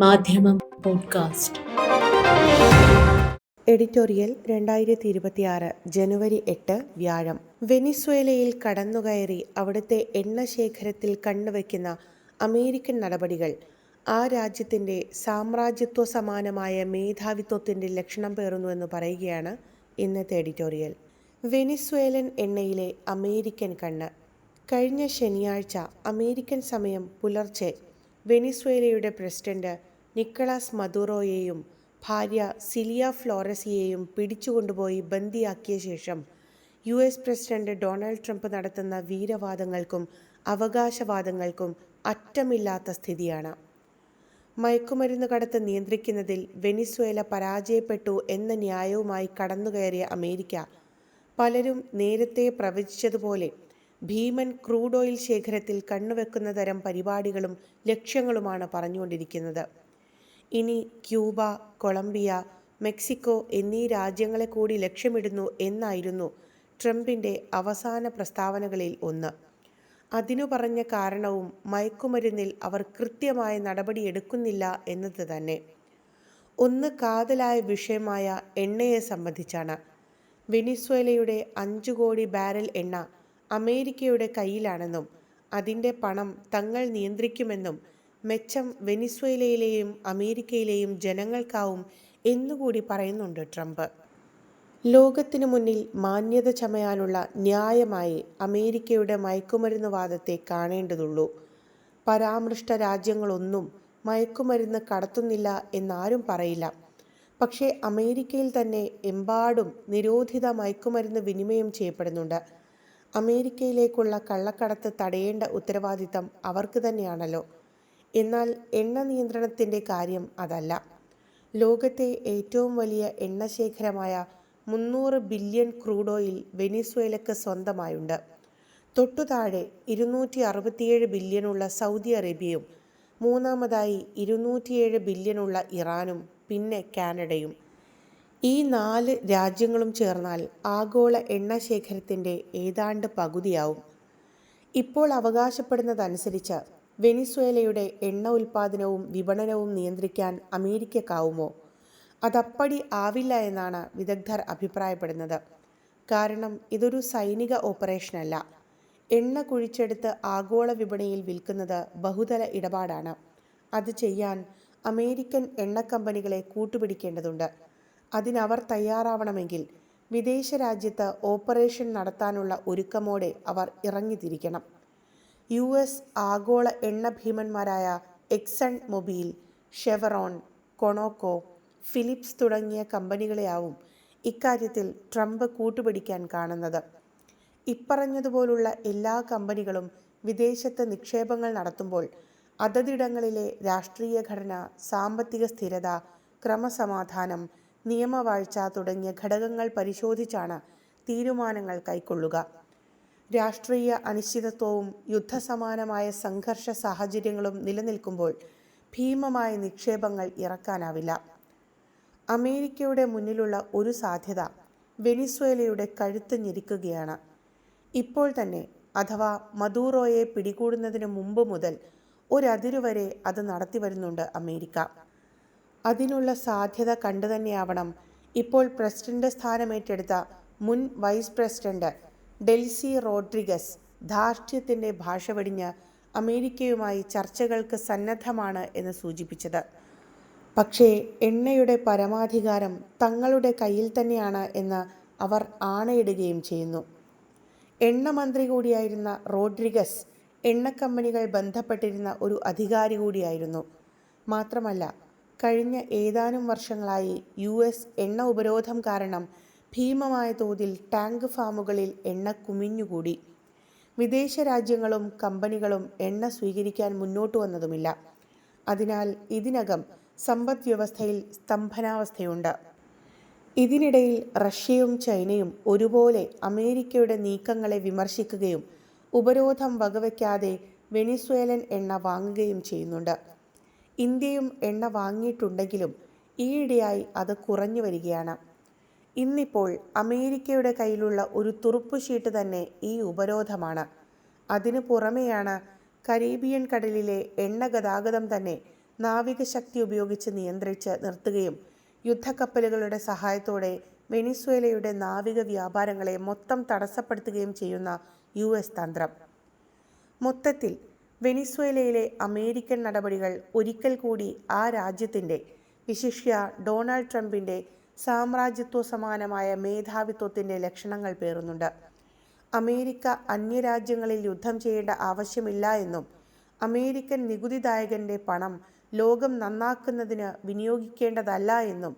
മാധ്യമം podcast. Editorial രണ്ടായിരത്തി ഇരുപത്തിയാറ് ജനുവരി എട്ട് വ്യാഴം. വെനിസ്വേലയിൽ കടന്നുകയറി അവിടുത്തെ എണ്ണശേഖരത്തിൽ കണ്ണുവയ്ക്കുന്ന അമേരിക്കൻ നടപടികൾ. ആ രാജ്യത്തിന്റെ സാമ്രാജ്യത്വ സമാനമായ മേധാവിത്വത്തിന്റെ ലക്ഷണം പേറുന്നുവെന്ന് പറയുകയാണ് ഇന്നത്തെ എഡിറ്റോറിയൽ. വെനിസ്വേലൻ എണ്ണയിലെ അമേരിക്കൻ കണ്ണ്. കഴിഞ്ഞ ശനിയാഴ്ച അമേരിക്കൻ സമയം പുലർച്ചെ വെനിസ്വേലയുടെ പ്രസിഡന്റ് നിക്കളാസ് മദുറോയെയും ഭാര്യ സിലിയ ഫ്ലോറസിയെയും പിടിച്ചുകൊണ്ടുപോയി ബന്ദിയാക്കിയ ശേഷം U S president Donald Trump നടത്തുന്ന വീരവാദങ്ങൾക്കും അവകാശവാദങ്ങൾക്കും അറ്റമില്ലാത്ത സ്ഥിതിയാണ്. മയക്കുമരുന്ന് കടത്ത് നിയന്ത്രിക്കുന്നതിൽ വെനിസ്വേല പരാജയപ്പെട്ടു എന്ന ന്യായവുമായി കടന്നുകയറിയ അമേരിക്ക പലരും നേരത്തെ പ്രവചിച്ചതുപോലെ ഭീമൻ ക്രൂഡ് ഓയിൽ ശേഖരത്തിൽ കണ്ണുവെക്കുന്ന തരം പരിപാടികളും ലക്ഷ്യങ്ങളുമാണ് പറഞ്ഞുകൊണ്ടിരിക്കുന്നത്. ഇനി ക്യൂബ കൊളംബിയ മെക്സിക്കോ എന്നീ രാജ്യങ്ങളെ കൂടി ലക്ഷ്യമിടുന്നു എന്നായിരുന്നു ട്രംപിന്റെ അവസാന പ്രസ്താവനകളിൽ ഒന്ന്. അതിനു പറഞ്ഞ കാരണവും മയക്കുമരുന്നിൽ അവർ കൃത്യമായ നടപടിയെടുക്കുന്നില്ല എന്നത് തന്നെ. ഒന്ന് കാതലായ വിഷയമായ എണ്ണയെ സംബന്ധിച്ചാണ്. വെനിസ്വേലയുടെ അഞ്ചു കോടി ബാരൽ എണ്ണ അമേരിക്കയുടെ കയ്യിലാണെന്നും അതിന്റെ പണം തങ്ങൾ നിയന്ത്രിക്കുമെന്നും മെച്ചം വെനിസ്വേലയിലെയും അമേരിക്കയിലെയും ജനങ്ങൾക്കാവും എന്നുകൂടി പറയുന്നുണ്ട് ട്രംപ്. ലോകത്തിനു മുന്നിൽ മാന്യത ചമയാനുള്ള ന്യായമായി അമേരിക്കയുടെ മയക്കുമരുന്ന് വാദത്തെ കാണേണ്ടതുള്ളൂ. പരാമൃഷ്ട രാജ്യങ്ങളൊന്നും മയക്കുമരുന്ന് കടത്തുന്നില്ല എന്നാരും പറയില്ല. പക്ഷേ അമേരിക്കയിൽ തന്നെ എമ്പാടും നിരോധിത മയക്കുമരുന്ന് വിനിമയം ചെയ്യപ്പെടുന്നുണ്ട്. അമേരിക്കയിലേക്കുള്ള കള്ളക്കടത്ത് തടയേണ്ട ഉത്തരവാദിത്തം അവർക്ക് തന്നെയാണല്ലോ. എന്നാൽ എണ്ണ നിയന്ത്രണത്തിന്റെ കാര്യം അതല്ല. ലോകത്തെ ഏറ്റവും വലിയ എണ്ണശേഖരമായ മുന്നൂറ് ബില്യൺ ക്രൂഡ് ഓയിൽ വെനിസ്വേലക്ക് സ്വന്തമായുണ്ട്. തൊട്ടുതാഴെ ഇരുന്നൂറ്റി അറുപത്തിയേഴ് ബില്യണുള്ള സൗദി അറേബ്യയും മൂന്നാമതായി ഇരുന്നൂറ്റിയേഴ് ബില്യണുള്ള ഇറാനും പിന്നെ കാനഡയും. ഈ നാല് രാജ്യങ്ങളും ചേർന്നാൽ ആഗോള എണ്ണ ശേഖരത്തിന്റെ ഏതാണ്ട് പകുതിയാവും. ഇപ്പോൾ അവകാശപ്പെടുന്നതനുസരിച്ച് വെനിസ്വേലയുടെ എണ്ണ ഉൽപ്പാദനവും വിപണനവും നിയന്ത്രിക്കാൻ അമേരിക്കക്കാവുമോ? അതപ്പടി ആവില്ല എന്നാണ് വിദഗ്ധർ അഭിപ്രായപ്പെടുന്നത്. കാരണം ഇതൊരു സൈനിക ഓപ്പറേഷനല്ല. എണ്ണ കുഴിച്ചെടുത്ത് ആഗോള വിപണിയിൽ വിൽക്കുന്നത് ബഹുതല ഇടപാടാണ്. അത് ചെയ്യാൻ അമേരിക്കൻ എണ്ണ കമ്പനികളെ കൂട്ടുപിടിക്കേണ്ടതുണ്ട്. അതിനവർ തയ്യാറാവണമെങ്കിൽ വിദേശ രാജ്യത്ത് ഓപ്പറേഷൻ നടത്താനുള്ള ഒരുക്കമോടെ അവർ ഇറങ്ങിത്തിരിക്കണം. യു എസ് ആഗോള എണ്ണ ഭീമന്മാരായ Exxon Mobil Chevron Conoco Phillips തുടങ്ങിയ കമ്പനികളെയാവും ഇക്കാര്യത്തിൽ ട്രംപ് കൂട്ടുപിടിക്കാൻ കാണുന്നത്. ഇപ്പറഞ്ഞതുപോലുള്ള എല്ലാ കമ്പനികളും വിദേശത്ത് നിക്ഷേപങ്ങൾ നടത്തുമ്പോൾ അതതിടങ്ങളിലെ രാഷ്ട്രീയ ഘടന സാമ്പത്തിക സ്ഥിരത ക്രമസമാധാനം നിയമവാഴ്ച തുടങ്ങിയ ഘടകങ്ങൾ പരിശോധിച്ചാണ് തീരുമാനങ്ങൾ കൈക്കൊള്ളുക. രാഷ്ട്രീയ അനിശ്ചിതത്വവും യുദ്ധസമാനമായ സംഘർഷ സാഹചര്യങ്ങളും നിലനിൽക്കുമ്പോൾ ഭീമമായ നിക്ഷേപങ്ങൾ ഇറക്കാനാവില്ല. അമേരിക്കയുടെ മുന്നിലുള്ള ഒരു സാധ്യത വെനിസ്വേലയുടെ കഴുത്ത് ഞെരിക്കുകയാണ്. ഇപ്പോൾ തന്നെ അഥവാ മദൂറോയെ പിടികൂടുന്നതിന് മുമ്പ് മുതൽ ഒരതിരുവരെ അത് നടത്തി വരുന്നുണ്ട് അമേരിക്ക. അതിനുള്ള സാധ്യത കണ്ടു തന്നെയാവണം. ഇപ്പോൾ പ്രസിഡന്റ് സ്ഥാനമേറ്റെടുത്ത മുൻ വൈസ് പ്രസിഡന്റ് ഡെൽസി റോഡ്രിഗസ് ധാർഷ്ട്യത്തിന്റെ ഭാഷ വെടിഞ്ഞ് അമേരിക്കയുമായി ചർച്ചകൾക്ക് സന്നദ്ധമാണ് എന്ന് സൂചിപ്പിച്ചത്. പക്ഷേ എണ്ണയുടെ പരമാധികാരം തങ്ങളുടെ കയ്യിൽ തന്നെയാണ് എന്ന് അവർ ആണയിടുകയും ചെയ്യുന്നു. എണ്ണ മന്ത്രി കൂടിയായിരുന്ന റോഡ്രിഗസ് എണ്ണക്കമ്പനികൾ ബന്ധപ്പെട്ടിരുന്ന ഒരു അധികാരി കൂടിയായിരുന്നു. മാത്രമല്ല കഴിഞ്ഞ ഏതാനും വർഷങ്ങളായി യു എസ് എണ്ണ ഉപരോധം കാരണം ഭീമമായ തോതിൽ ടാങ്ക് ഫാമുകളിൽ എണ്ണ കുമിഞ്ഞുകൂടി. വിദേശ രാജ്യങ്ങളും കമ്പനികളും എണ്ണ സ്വീകരിക്കാൻ മുന്നോട്ട് വന്നതുമില്ല. അതിനാൽ ഇതിനകം സമ്പദ് വ്യവസ്ഥയിൽ സ്തംഭനാവസ്ഥയുണ്ട്. ഇതിനിടയിൽ റഷ്യയും ചൈനയും ഒരുപോലെ അമേരിക്കയുടെ നീക്കങ്ങളെ വിമർശിക്കുകയും ഉപരോധം വകവയ്ക്കാതെ വെനിസ്വേലൻ എണ്ണ വാങ്ങുകയും ചെയ്യുന്നുണ്ട്. ഇന്ത്യയും എണ്ണ വാങ്ങിയിട്ടുണ്ടെങ്കിലും ഈയിടെയായി അത് കുറഞ്ഞു വരികയാണ്. ഇന്നിപ്പോൾ അമേരിക്കയുടെ കയ്യിലുള്ള ഒരു തുറുപ്പുഷീട്ട് തന്നെ ഈ ഉപരോധമാണ്. അതിനു പുറമെയാണ് കരീബിയൻ കടലിലെ എണ്ണ ഗതാഗതം തന്നെ നാവികശക്തി ഉപയോഗിച്ച് നിയന്ത്രിച്ച് നിർത്തുകയും യുദ്ധക്കപ്പലുകളുടെ സഹായത്തോടെ വെനിസ്വേലയുടെ നാവിക വ്യാപാരങ്ങളെ മൊത്തം തടസ്സപ്പെടുത്തുകയും ചെയ്യുന്ന യു എസ് തന്ത്രം. മൊത്തത്തിൽ വെനിസ്വേലയിലെ അമേരിക്കൻ നടപടികൾ ഒരിക്കൽ കൂടി ആ രാജ്യത്തിന്റെ വിശിഷ്യ ഡൊണാൾഡ് ട്രംപിന്റെ സാമ്രാജ്യത്വ സമാനമായ മേധാവിത്വത്തിന്റെ ലക്ഷണങ്ങൾ പേറുന്നുണ്ട്. അമേരിക്ക അന്യരാജ്യങ്ങളിൽ യുദ്ധം ചെയ്യേണ്ട ആവശ്യമില്ല എന്നും അമേരിക്കൻ നികുതിദായകന്റെ പണം ലോകം നന്നാക്കുന്നതിന് വിനിയോഗിക്കേണ്ടതല്ല എന്നും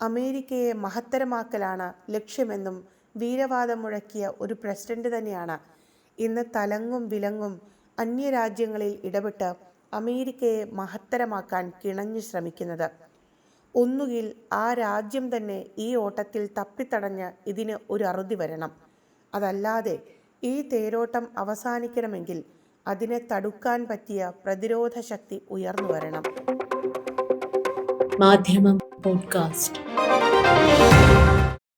അമേരിക്കയെ മഹത്തരമാക്കലാണ് ലക്ഷ്യമെന്നും വീരവാദം മുഴക്കിയ ഒരു പ്രസിഡന്റ് തന്നെയാണ്. ഇന്ന് തലങ്ങും വിലങ്ങും അന്യരാജ്യങ്ങളിൽ ഇടപെട്ട് അമേരിക്കയെ മഹത്തരമാക്കാൻ കിണഞ്ഞു ശ്രമിക്കുന്നത്. ഒന്നുകിൽ ആ രാജ്യം തന്നെ ഈ ഓട്ടത്തിൽ തപ്പിത്തടഞ്ഞ് ഇതിന് ഒരു അറുതി വരണം. അതല്ലാതെ ഈ തേരോട്ടം അവസാനിക്കണമെങ്കിൽ അതിനെ തടുക്കാൻ പറ്റിയ പ്രതിരോധ ശക്തി ഉയർന്നു വരണം. മാധ്യമം പോഡ്കാസ്റ്റ്.